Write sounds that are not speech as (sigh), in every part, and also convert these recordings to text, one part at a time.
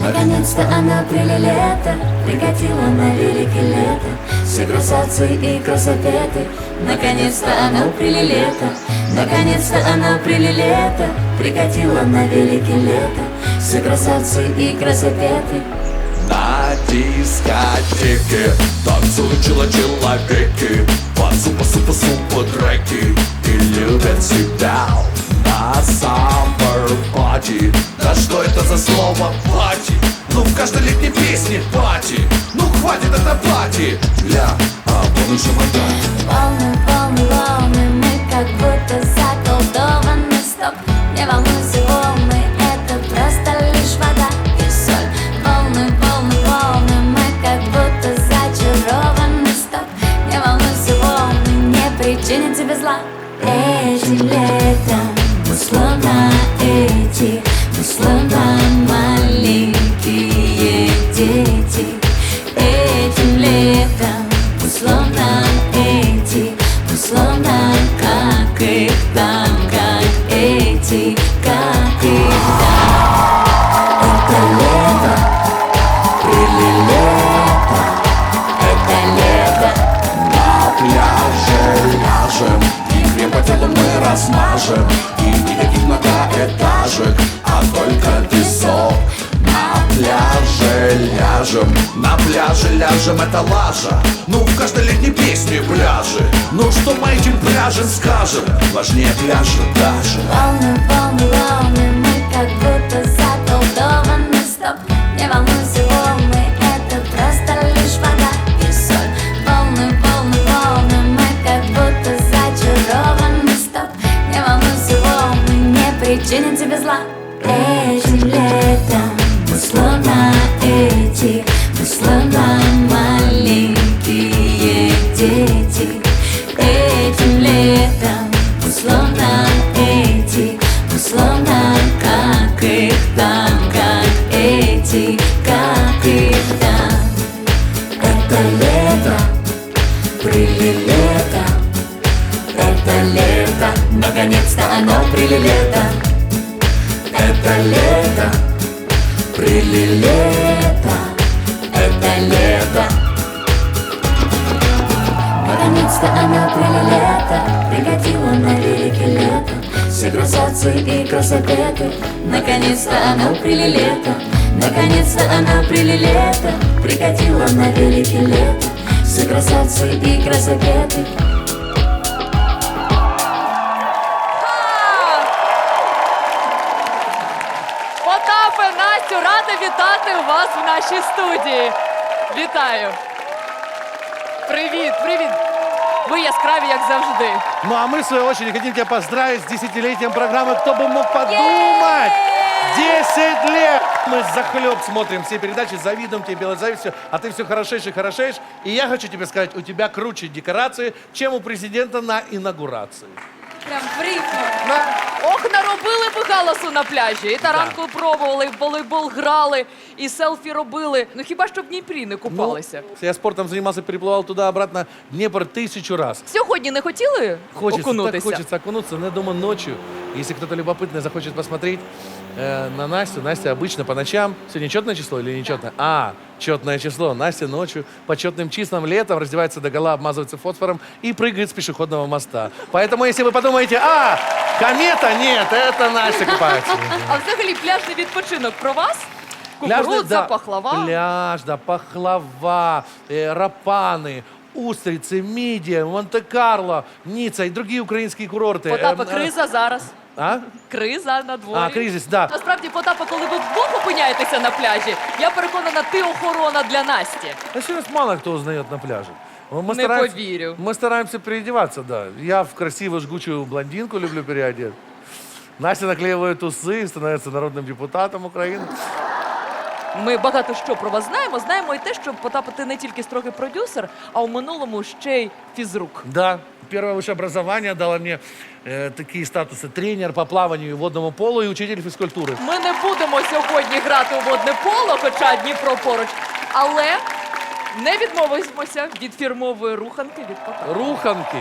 Наконец-то она прилета, прикатила на велике лето. Все красавцы и красопеты, наконец-то она прилета, наконец-то она прилета, прикатила на велике лето. Все красавцы и красопеты, На дискотеке танцуют человеки Под супа-супа-супа треки И любят себя на саммер пати Да что это за слово пати? Ну в каждой летней песне пати Ну хватит это пати Ля, а вон уже вода Волны, волны, волны, ляжем, это лажа. Ну, в каждой летней песне пляжи. Ну, что мы этим пляжем скажем? Важнее пляжа даже. Волны, волны, волны, мы как будто заколдованы Стоп, не волнуйся, волны, это просто лишь вода и соль. Волны, волны, волны, мы как будто зачарованы Стоп, не волнуйся, волны, не причинят тебе зла. Этим летом мы словно эти, мы словно прилилето Это лето, прилилето Это лето. Наконец-то она прилета, прикатила на велике лето. Все красавцы и красопеты Наконец-то она прилета, наконец-то она прилета Прикатила на велике лето. Все красавцы и красопеты вітати вас в нашій студії. Вітаю. Привіт, привіт. Ви яскраві, як завжди. Ну а мы, в свою очередь, хотим тебя поздравить с десятилетием программы «Кто бы мог подумать». 10 лет! Мы захлеб смотрим все передачи, завидуем тебе, белой завистью, а ты все хорошеешь и хорошеешь. И я хочу тебе сказать, у тебя круче декорации, чем у президента на інаугурації. Прям прикро. Ох, наробили ви галасу на пляжі. І таранку пробували, і в волейбол грали, і селфі робили. Ну хіба що в Дніпрі не купалися? Ну, я спортом занимался, переплывал туда-обратно Днепр тысячу раз. Сьогодні не хотіли Хочется, окунутися? так хочется окунуться, но я думаю, ночью, если кто-то любопытный захочет посмотреть э, на Настю, Настя обычно по ночам, сегодня четное число или нечетное? А, четное число. Настя ночью по четным числам летом раздевается до гола, обмазывается фосфором и прыгает с пешеходного моста. Поэтому, если вы подумаете, а, комета, нет, это Настя купается. А взагалі пляжний відпочинок про вас? Кукурудза, да, пахлава. Пляж, да, пахлава, э, рапаны, устрицы, мидия, Монте-Карло, Ницца и другие украинские курорты. Потапа, Эм, э, криза зараз. А? Криза на дворі. А, кризис, да. Насправді, Потапа, коли ви вдвох опиняєтеся на пляжі, я переконана, ти охорона для Насті. А сейчас мало кто узнает на пляже. Мы Не стараемся- поверю. Мы стараемся переодеваться, да. Я в красивую жгучую блондинку люблю переодеть. Настя наклеивает усы, становится народным депутатом Украины. Ми багато що про вас знаємо. Знаємо і те, що Потапа, ти не тільки строгий продюсер, а у минулому ще й фізрук. Да, первое высшее образование дало мне э, такие статусы. Тренер по плаванию и водному полу и учитель физкультуры. Ми не будемо сьогодні грати у водне поло, хоча Дніпро поруч. Але не відмовимося від фірмової руханки від Потапа. Руханки.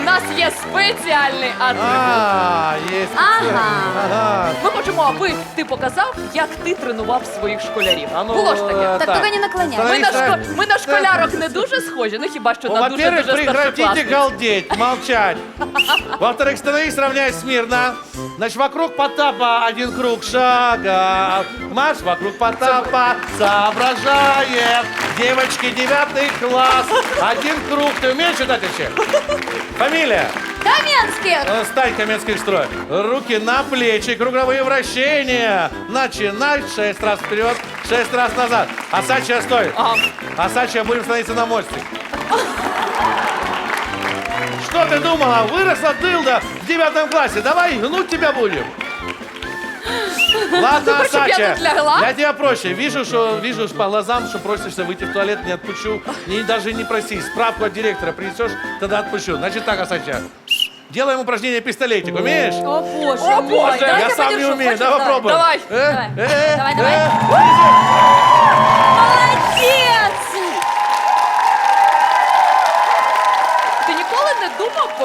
В нас є спеціальний атрибут. А, есть. Ага. Ага. Ми хочемо, аби ти показав, як ти тренував своїх школярів. А ну, Було ж таке. е, Так только не наклоняй. Ми на, шко... ми на школярок (laughs) не дуже схожі, ну хіба що на дуже во-первых, дуже прекратите галдеть, молчать. (laughs) Во-вторых, становись, равняйся смирно. Значит, вокруг Потапа один круг шага. Марш вокруг Потапа соображает. Девочки, девятый класс. Один круг. Ты умеешь читать вообще? Фамилия? Каменских! Э, Стань, Каменский строй. Руки на плечи, круговые вращения. Начинай. Шесть раз вперед, шесть раз назад. Асачия, стой. Ага. Асачия, будем становиться на мостик. Что ты думала? Выросла дылда в девятом классе. Давай гнуть тебя будем. Ладно, чтоб я Асачия, тут лягла? я тебя проще. Вижу, что вижу по глазам, что просишься выйти в туалет, не отпущу. Не, даже не проси. Справку от директора принесешь, тогда отпущу. Значит так, Асачия. Делаем упражнение пистолетик. Умеешь? О боже О, мой! боже, Давай я сам не подержу. умею. Хочешь? Давай попробуем. Давай. Э, Давай. э, Давай, э. давай. Молодец!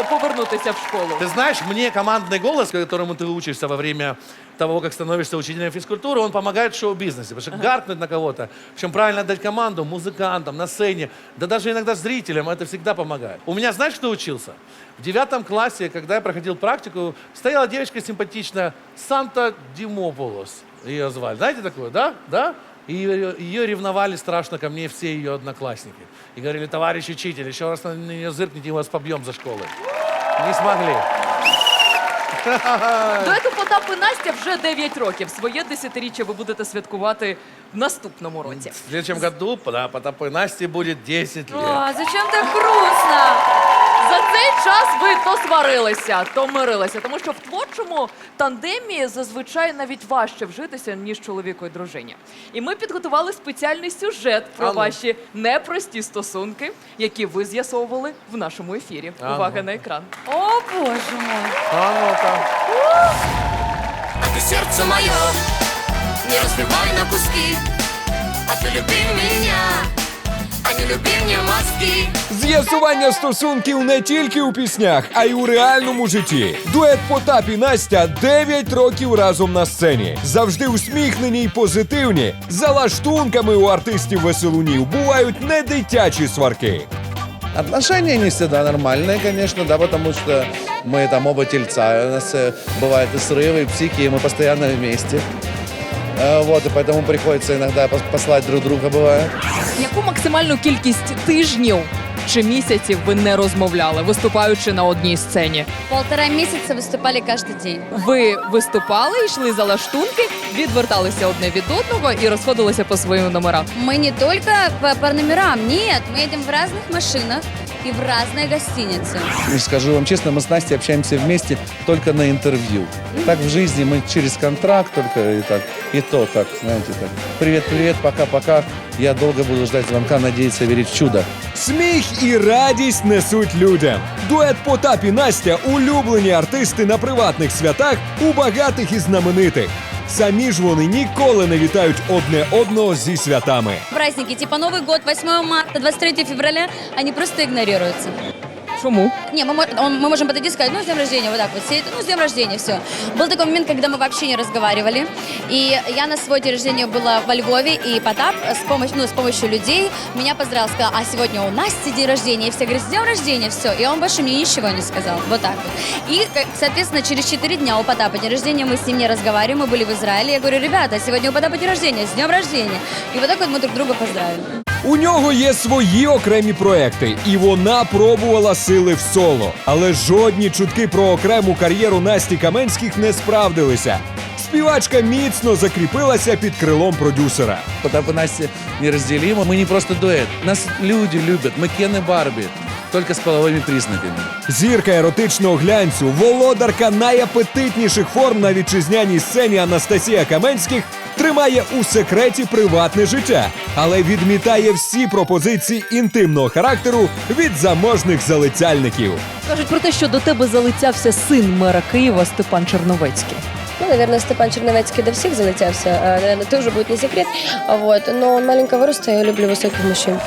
По- повернутися в школу? Ты знаешь, мне командный голос, которому ты учишься во время того, как становишься учителем физкультуры, он помогает в шоу-бизнесе. Потому что гаркнуть на кого-то, причем правильно дать команду музыкантам, на сцене, да даже иногда зрителям, это всегда помогает. У меня, знаешь, кто учился? В девятом классе, когда я проходил практику, стояла девочка симпатичная, Санта Димополос ее звали. Знаете такую, да? Да? И ее, ее ревновали страшно ко мне все ее одноклассники. И говорили, товарищ учитель, еще раз на нее зыркните, мы вас побьем за школой. Не смогли. (laughs) Дуету Потап і Настя вже 9 років. Своє десятиріччя ви будете святкувати в наступному році. В следующем году да, Потапу и Насте будет 10 лет. О, зачем так грустно? За цей час ви то сварилися, то мирилися, тому що в творчому тандемі зазвичай навіть важче вжитися, ніж чоловіку і дружині. І ми підготували спеціальний сюжет про А ну. ваші непрості стосунки, які ви з'ясовували в нашому ефірі. А Увага на екран. О боже мой! А ты сердце мое не разбивай на куски А ты люби меня, а не люби мне мозги З'ясування стосунків не тільки у піснях, а й у реальному житті. Дует Потап і Настя 9 років разом на сцені. Завжди усміхнені й позитивні. За лаштунками у артистів веселунів бувають не дитячі сварки. Отношения не всегда нормальные, конечно, да, потому что мы там оба тельца, у нас э, бывают и срывы, и психи, и мы постоянно вместе. Э, Вот, и поэтому приходится иногда пос- послать друг друга, бывает. Яку максимальну кількість тижнів чи місяців ви не розмовляли, виступаючи на одній сцені? Полтора месяца выступали каждый день. Ви виступали, йшли за лаштунки, відверталися одне від одного і розходилися по своїм номерам. Мы не только по, по номерам, нет, мы едем в разных машинах и в разные гостиницы. И скажу вам честно, мы с Настей общаемся вместе только на интервью. Так в жизни мы через контракт только и так, и то так, знаете, так. Привет, привет, пока-пока. Я долго буду ждать звонка, надеяться, верить в чудо. Сміх і радість несуть людям. Дует Потап і Настя улюблені артисти на приватних святах у багатих і знаменитих. Самі ж вони ніколи не вітають одне одного зі святами. Праздники типа Новий год, 8 марта, 23 февраля, вони просто игнорируются. Чому? Не, мы, он- мы можем подойти и сказать, ну, с днем рождения, вот так вот, все, ну, с днем рождения, все. Был такой момент, когда мы вообще не разговаривали, и я на свой день рождения была во Львове, и Потап с помощью, ну, с помощью людей меня поздравил, сказал, а сегодня у Насти день рождения, и все говорят, с днем рождения, все, и он больше мне ничего не сказал, вот так вот. И, соответственно, через 4 дня у Потапа день рождения, мы с ним не разговариваем, мы были в Израиле, я говорю, ребята, сегодня у Потапа день рождения, с днем рождения, и вот так вот мы друг друга поздравили. У нього є свої окремі проекти, і вона пробувала сили в соло. Але жодні чутки про окрему кар'єру Насті Каменських не справдилися. Співачка міцно закріпилася під крилом продюсера. Потап и Настя неразделимы. Мы не просто дуэт. Нас люди любят. Мы Кен и Барби. Только с половыми признаками. Зірка еротичного глянцю, володарка найапетитніших форм на вітчизняній сцені Анастасія Каменських тримає у секреті приватне життя, але відмітає всі пропозиції інтимного характеру від заможних залицяльників. Кажуть про те, що до тебе залицявся син мера Києва Степан Черновецький. Ну, наверное, Степан Черновецкий до всех залетелся, наверное, тоже будет не секрет. А Вот. Но он маленького роста, я люблю высоких мужчин.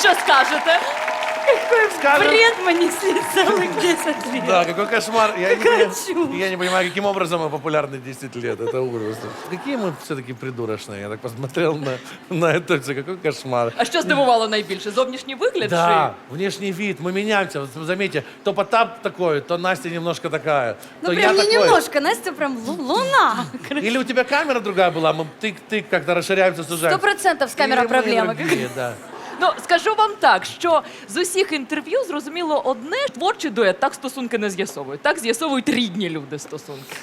Що скажете? Скажем, мне целых 10 лет. Да, какой кошмар. Я не, Какая понимаю, чушь. я не понимаю, каким образом мы популярны 10 лет. Это ужас. Какие мы все-таки придурочные. Я так посмотрел на, на это все. Какой кошмар. А що здивувало найбільше? Зовнішній вигляд? Да, внешний вид, мы меняемся. Вот заметьте, то Потап такой, то Настя немножко такая, Ну то прям я не такой. немножко, Настя прям лу- луна. Или у тебя камера другая была, мы тык-тык как-то расширяемся, Сто сужаемся. процентов с камерой Или мы проблема. другие, да. Ну, скажу вам так, що з усіх інтерв'ю зрозуміло одне, творчий дует так стосунки не з'ясовують. Так з'ясовують рідні люди стосунки.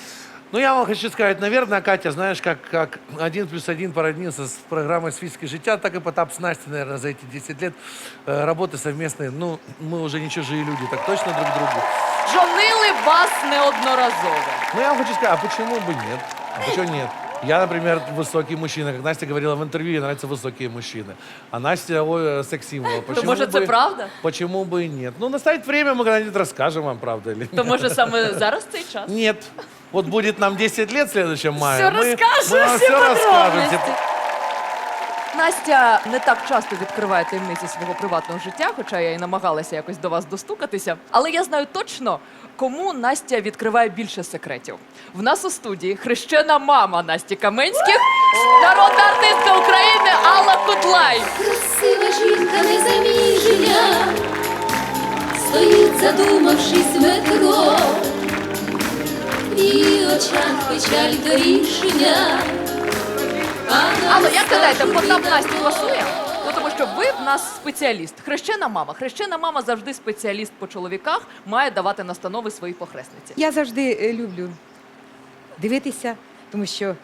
Ну, я вам хочу сказать, наверное, Катя, знаешь, как, как один плюс один породнился с программой «Свистки життя», так и Потап с Настей, наверное, за эти 10 лет э, работы совместные. Ну, мы уже не чужие люди, так точно друг другу. Жонили вас неодноразово. Ну, я вам хочу сказать, а почему бы нет? А почему нет? Я, например, высокий мужчина. Как Настя говорила в интервью, ей нравятся высокие мужчины. А Настя ой, э, секс-символ. Почему может, это бы- правда? Почему бы и нет? Ну, настанет время, мы когда-нибудь расскажем вам, правда или То може саме зараз цей час? Нет. Вот будет нам 10 лет в следующем мае. Все мы, расскажем, мы вам все всё расскажем. Настя не так часто відкриває таємниці свого приватного життя, хоча я і намагалася якось до вас достукатися. Але я знаю точно, кому Настя відкриває більше секретів. В нас у студії хрещена мама Насті Каменських, народна артистка України Алла Кудлай. Красива жінка незаміжня, стоїть, задумавшись в метро, очах печаль до рішення. Алла, як гадаєте, Потап Насті пасує? Ну тому що ви в нас спеціаліст. Хрещена мама. Хрещена мама завжди спеціаліст по чоловіках, має давати настанови своїй похресниці. Я завжди е, люблю дивитися, тому що е,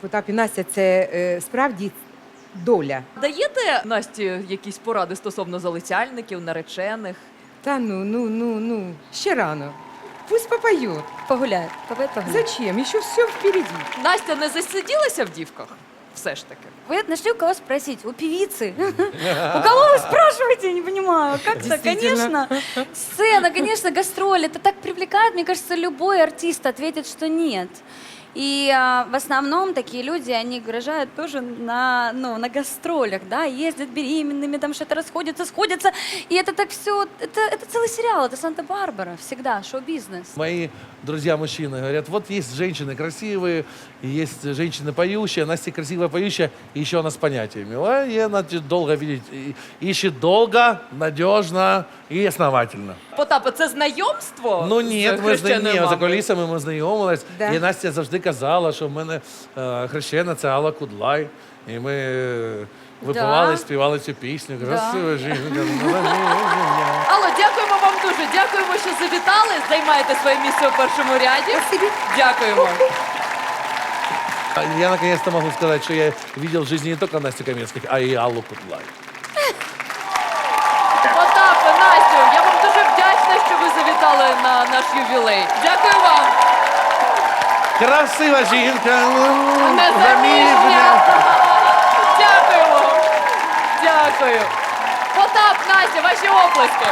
Потап і Настя це е, справді доля. Даєте Насті якісь поради стосовно залицяльників, наречених? Та ну, ну, ну, ну, ще рано. Пусть попоет. Погуляет. Погуляет, погуляет. Зачем? Еще все впереди. Настя не засиділася в дівках? Все ж таки. Вы нашли у кого спросить? У певицы. У кого вы спрашиваете? Я не понимаю. Как-то, Действительно. конечно. Сцена, конечно, гастроли. Это так привлекает. Мне кажется, любой артист ответит, что нет. И а, в основном такие люди, они угрожают тоже на, ну, на гастролях, да, ездят беременными, там что-то расходятся, сходятся. И это так все, это, это целый сериал, это Санта-Барбара, всегда, шоу-бизнес. Мои друзья-мужчины говорят, вот есть женщины красивые, и есть женщины поющие, Настя красивая поющая, и еще она с понятиями. Ой, ей надо долго видеть. И- Ищет долго, надежно и основательно. Потапе, це знайомство? Ну з ні, ми хрещеною знайомі, за мамою? колісами ми знайомились. Да. І Настя завжди казала, що в мене е, хрещена це Алла Кудлай. І ми е, випивали, Да. співали цю пісню. Да. Красива жінка. Алло, дякуємо вам дуже. Дякуємо, що завітали. Займаєте своє місце у першому ряді. Дякуємо. Я наконец-то могу сказать, что я видел в жизни не только Настю Каменских, а и Аллу Кудлай. Потапе, Настю, я вам дуже вдячна, що ви завітали на наш ювілей. Дякую вам. Красива жінка. Незаміжня. Дякуємо. Дякую. Потап, Настя, ваші оплески.